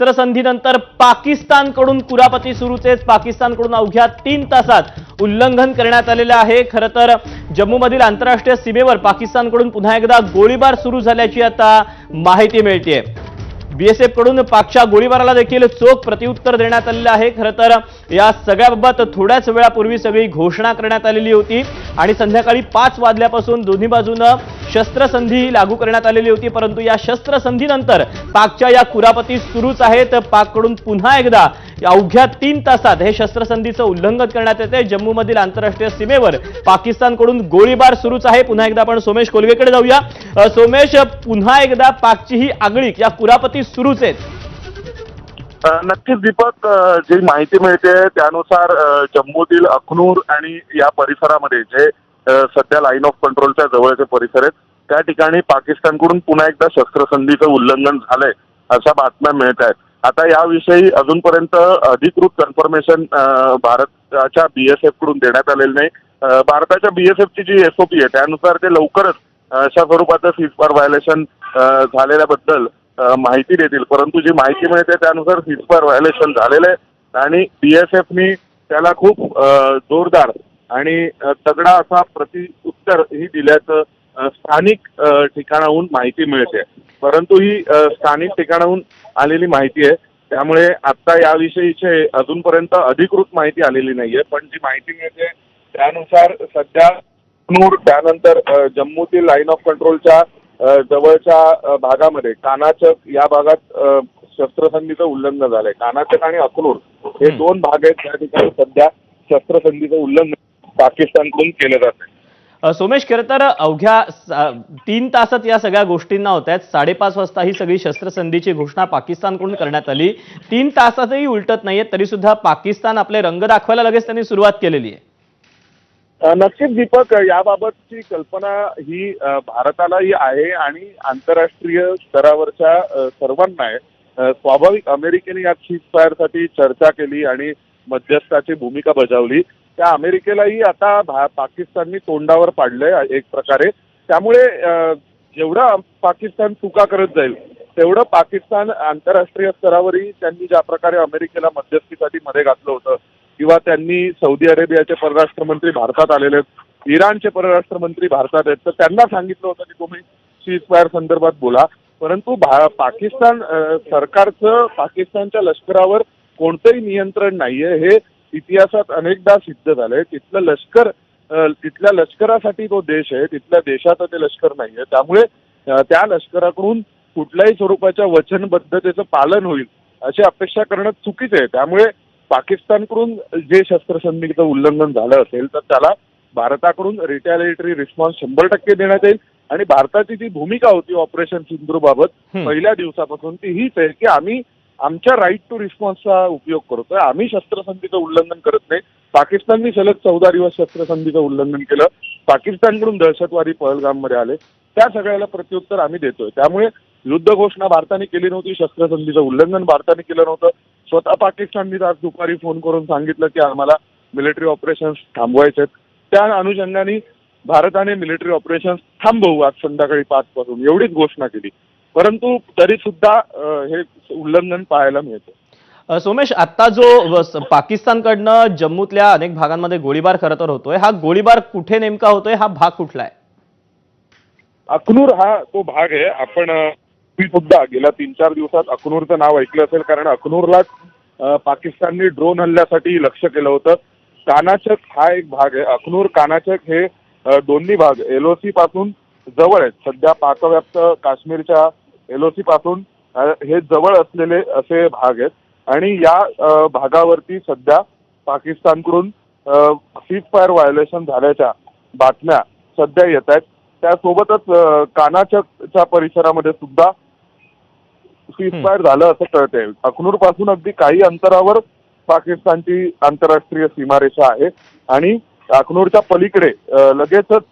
शस्त्रसंधीनंतर पाकिस्तानकडून कुरापती सुरूचेच पाकिस्तानकडून अवघ्या तीन तासात उल्लंघन करण्यात आलेलं आहे. खरं तर जम्मूमधील आंतरराष्ट्रीय सीमेवर पाकिस्तानकडून पुन्हा एकदा गोळीबार सुरू झाल्याची आता माहिती मिळते बीएसएफकडून पाकच्या गोळीबाराला देखील चोख प्रत्युत्तर देण्यात आलेलं आहे. खरं तर या सगळ्याबाबत थोड्याच वेळापूर्वी सगळी घोषणा करण्यात आलेली होती आणि संध्याकाळी पाच वाजल्यापासून दोन्ही बाजूनं शस्त्रसंधी लागू करण्यात आलेली होती. परंतु या शस्त्रसंधीनंतर पाकच्या या कुरापती सुरूच आहेत. पाककडून पुन्हा एकदा अवघ्या तीन तासात हे शस्त्रसंधीचं उल्लंघन करण्यात येते. जम्मूमधील आंतरराष्ट्रीय सीमेवर पाकिस्तानकडून गोळीबार सुरूच आहे. पुन्हा एकदा आपण सोमेश कोलवेकडे जाऊया. सोमेश पुन्हा एकदा पाकची ही आगळीक या कुरापती सुरूच आहेत. नक्कीच दीपक जी माहिती मिळते त्यानुसार जम्मूतील अखनूर आणि या परिसरामध्ये जे सध्या लाईन ऑफ कंट्रोलच्या जवळचे परिसर आहेत त्या ठिकाणी पाकिस्तानकडून पुन्हा एकदा शस्त्रसंधीचं उल्लंघन झालंय अशा बातम्या मिळत आहेत. आता याविषयी अजूनपर्यंत अधिकृत कन्फर्मेशन भारताच्या बीएसएफकडून देण्यात आलेलं नाही. भारताच्या बीएसएफची जी एसओपी आहे त्यानुसार ते लवकरच अशा स्वरूपाचं सीजफायर व्हायोलेशन झालेल्याबद्दल माहिती देतील. परंतु जी माहिती मिळते त्यानुसार सीजफायर व्हायोलेशन झालेलं आहे. आणि बीएसएफनी त्याला खूप जोरदार आणि तगडा असा प्रत्युत्तर ही दिल्याचं स्थानिक ठिकाणाहून माहिती मिळते. परंतु ही स्थानिक ठिकाणाहून आलेली माहिती आहे. त्यामुळे आता याविषयीचे अजूनपर्यंत अधिकृत माहिती आलेली नाहीये. पण जी माहिती मिळते त्यानुसार सध्या नूर त्यानंतर जम्मूतील लाईन ऑफ कंट्रोलच्या जवळच्या भागामध्ये कानाचक या भागात शस्त्रसंधीचं उल्लंघन झालंय. कानाचक आणि अखनूर हे. दोन भाग आहेत त्या ठिकाणी सध्या शस्त्रसंधीचं उल्लंघन पाकिस्तानकडून केलं जात आहे सोमेश खरं तर अवघ्या तीन तासात या सगळ्या गोष्टींना होत आहेत. साडेपाच वाजता ही सगळी शस्त्रसंधीची घोषणा पाकिस्तानकडून करण्यात आली. तीन तासातही उलटत नाहीये तरी सुद्धा पाकिस्तान आपले रंग दाखवायला लगेच त्यांनी सुरुवात केलेली आहे. नक्कीच दीपक याबाबतची कल्पना ही भारतालाही आहे आणि आंतरराष्ट्रीय स्तरावरच्या सर्वांना आहे. स्वाभाविक अमेरिकेने या साठी चर्चा केली आणि मध्यस्थाची भूमिका बजावली. त्या अमेरिकेलाही आता पाकिस्ताननी तोंडावर पाडलंय एक प्रकारे. त्यामुळे जेवढा जेवढं पाकिस्तान चुका करत जाईल तेवढं पाकिस्तान आंतरराष्ट्रीय स्तरावरही त्यांनी ज्या प्रकारे अमेरिकेला मध्यस्थीसाठी मध्ये घातलं होतं किंवा त्यांनी सौदी अरेबियाचे परराष्ट्र मंत्री भारतात आलेले आहेत इराणचे परराष्ट्र मंत्री भारतात आहेत तर त्यांना सांगितलं होतं की तुम्ही सीज फायर संदर्भात बोला. परंतु पाकिस्तान सरकारचं पाकिस्तानच्या लष्करावर कोणतंही नियंत्रण नाहीये. हे इतिहासात अनेकदा सिद्ध झालंय. तिथलं लष्कर तिथल्या लष्करासाठी तो देश आहे. तिथल्या देशाचं ते लष्कर नाहीये. त्यामुळे अ, त्या लष्कराकडून कुठल्याही स्वरूपाच्या वचनबद्धतेचं पालन होईल अशी अपेक्षा करणं चुकीचं आहे. त्यामुळे पाकिस्तानकडून जे शस्त्रसंधीचं उल्लंघन झालं असेल तर त्याला भारताकडून रिटॅलिएटरी रिस्पॉन्स शंभर टक्के देण्यात येईल. आणि भारताची जी भूमिका होती ऑपरेशन सिंधू बाबत हम्म. पहिल्या दिवसापासून ती हीच आहे की आम्ही आमच्या राईट टू रिस्पॉन्सचा उपयोग करतोय. आम्ही शस्त्रसंधीचं उल्लंघन करत नाही. पाकिस्ताननी सलग चौदा दिवस शस्त्रसंधीचं उल्लंघन केलं. पाकिस्तानकडून दहशतवादी पहलगाममध्ये आले. त्या सगळ्याला प्रत्युत्तर आम्ही देतोय. त्यामुळे युद्ध घोषणा भारताने केली नव्हती शस्त्रसंधीचं उल्लंघन भारताने केलं नव्हतं. स्वतः पाकिस्ताननी आज दुपारी फोन करून सांगितलं की आम्हाला मिलिटरी ऑपरेशन्स थांबवायचे आहेत त्या अनुषंगाने भारताने मिलिटरी ऑपरेशन्स थांबवू आज संध्याकाळी पाच पासून एवढीच घोषणा केली. परंतु तरी सुद्धा हे उल्लंघन पाहायला मिळतं. सोमेश आता जो पाकिस्तानकडनं जम्मूतल्या अनेक भागांमध्ये गोळीबार खरं तर होतोय हा गोळीबार कुठे नेमका होतोय हा भाग कुठला आहे? अखनूर हा तो भाग आहे. आपण सुद्धा गेल्या तीन चार दिवसात अखनूरचं नाव ऐकलं असेल कारण अखनूरलाच अं, पाकिस्तानने ड्रोन हल्ल्यासाठी लक्ष केलं होतं. कानाचक हा एक भाग आहे. अखनूर कानाचक हे दोन्ही भाग एलओसी पासून जवळ आहेत. सध्या पाकव्याप्त काश्मीरच्या एलओसी पासून हे जवळ असलेले असे भाग आहेत. आणि या भागावरती सध्या पाकिस्तानकडून सीज फायर व्हायोलेशन झाल्याच्या बातम्या सध्या येत आहेत. त्यासोबतच अं, कानाचकच्या परिसरामध्ये सुद्धा सीजफायर झालं असं कळतंय. अखनूरपासून अगदी काही अंतरावर पाकिस्तानची आंतरराष्ट्रीय सीमारेषा आहे. आणि अखनूरच्या पलीकडे लगेचच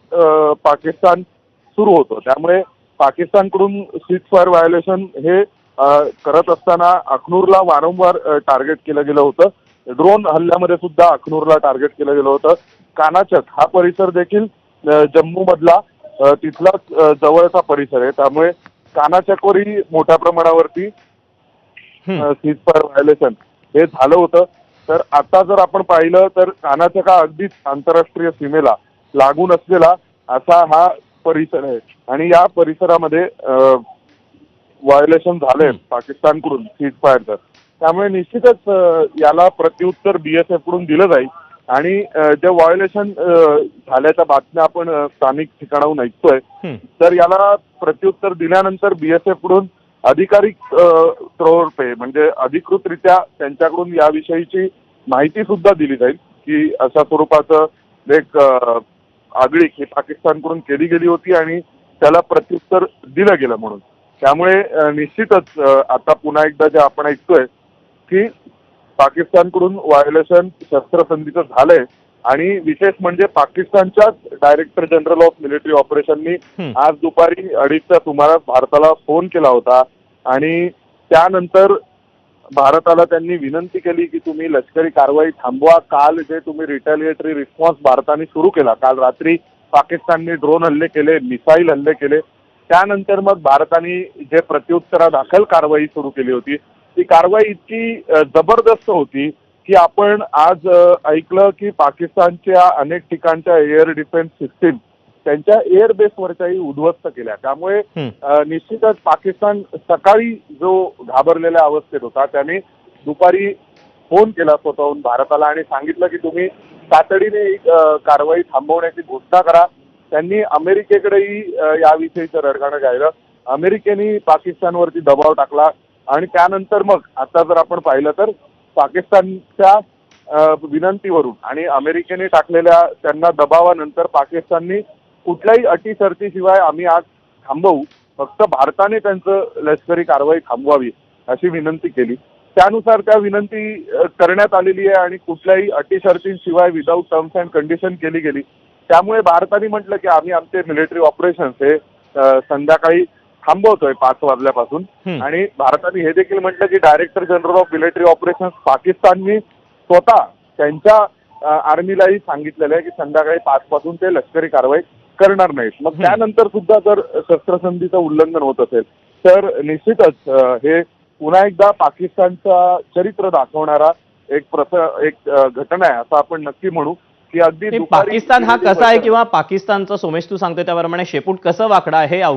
पाकिस्तान सुरू होतं. त्यामुळे पाकिस्तानकडून सीजफायर व्हायोलेशन हे करत असताना अखनूरला वारंवार टार्गेट केलं गेलं होतं. ड्रोन हल्ल्यामध्ये सुद्धा अखनूरला टार्गेट केलं गेलं होतं. कानाचक हा परिसर देखील अं, जम्मूमधला अं, तिथलाच जवळचा परिसर आहे. त्यामुळे कानाचकवरही मोठ्या प्रमाणावरती हम्म. सीजफायर व्हायोलेशन हे झालं होतं. तर आता जर आपण पाहिलं तर कानाच्या का अगदीच आंतरराष्ट्रीय सीमेला लागून असलेला असा हा परिसर आहे. आणि या परिसरामध्ये व्हायोलेशन झालंय पाकिस्तानकडून सीज फायरचं त्यामुळे निश्चितच याला प्रत्युत्तर बीएसएफकडून दिलं जाईल. आणि जे व्हायोलेशन झाल्याच्या बातम्या आपण स्थानिक ठिकाणाहून ऐकतोय. तर याला प्रत्युत्तर दिल्यानंतर बीएसएफकडून अधिकारिक पे म्हणजे अधिकृतरित्या त्यांच्याकडून याविषयीची माहिती सुद्धा दिली जाईल की अशा स्वरूपाचं एक आगळीक ही पाकिस्तानकडून केली गेली होती आणि त्याला प्रत्युत्तर दिलं गेलं म्हणून त्यामुळे निश्चितच आता पुन्हा एकदा जे आपण ऐकतोय की पाकिस्तानकडून व्हायोलेशन शस्त्रसंधीचं झालंय आणि विशेष म्हणजे पाकिस्तानच्याच डायरेक्टर जनरल ऑफ मिलिटरी ऑपरेशननी. आज दुपारी अडीचच्या सुमारास भारताला फोन केला होता आणि त्यानंतर भारताला त्यांनी विनंती केली की तुम्ही लष्करी कारवाई थांबवा. काल जे तुम्ही रिटॅलिएटरी रिस्पॉन्स भारताने सुरू केला काल रात्री पाकिस्तानने ड्रोन हल्ले केले मिसाईल हल्ले केले. त्यानंतर मग भारताने जे प्रत्युत्तरादाखल कारवाई सुरू केली होती ती कारवाई इतकी जबरदस्त होती की आपण आज ऐकलं की पाकिस्तानच्या अनेक ठिकाणच्या एअर डिफेन्स सिस्टीम त्यांच्या एअर बेसवरच्याही उद्ध्वस्त केल्या. त्यामुळे निश्चितच पाकिस्तान सकाळी जो घाबरलेल्या अवस्थेत होता त्याने दुपारी फोन केला स्वतःहून भारताला आणि सांगितलं की तुम्ही तातडीने अ, कारवाई थांबवण्याची घोषणा करा. त्यांनी अमेरिकेकडेही याविषयीचं रडगाणं गायलं. अमेरिकेने पाकिस्तानवरती दबाव टाकला आणि त्यानंतर मग आता जर आपण पाहिलं तर पाकिस्तानच्या विनंतीवरून आणि अमेरिकेने टाकलेल्या त्यांना दबावानंतर पाकिस्ताननी कुठल्याही अटी शर्तीशिवाय आम्ही आज थांबवू. फक्त भारताने त्यांचं लष्करी कारवाई थांबवावी अशी विनंती केली. त्यानुसार त्या विनंती करण्यात आलेली आहे आणि कुठल्याही अटी शर्तींशिवाय विदाऊट टर्म्स अँड कंडिशन केली गेली. त्यामुळे भारताने म्हटलं की आम्ही आमचे मिलिटरी ऑपरेशन्स हे संध्याकाळी थांबवतोय पाच वाजल्यापासून. आणि भारताने हे देखील म्हटलं की director general of military operations पाकिस्ताननी स्वतः त्यांच्या आर्मीलाही सांगितलेलं आहे की संध्याकाळी पाच पासून ते लष्करी कारवाई करणार नाहीत मग. त्यानंतर सुद्धा जर शस्त्रसंधीचं उल्लंघन होत असेल तर निश्चितच हे पुन्हा एकदा पाकिस्तानचा चरित्र दाखवणारा एक प्रस एक घटना आहे असं आपण नक्की म्हणू की अगदी पाकिस्तान हा कसा आहे किंवा पाकिस्तानचं सोमेश तू सांगतोय त्याप्रमाणे शेपूट कसं वाकडा हे अवघ्या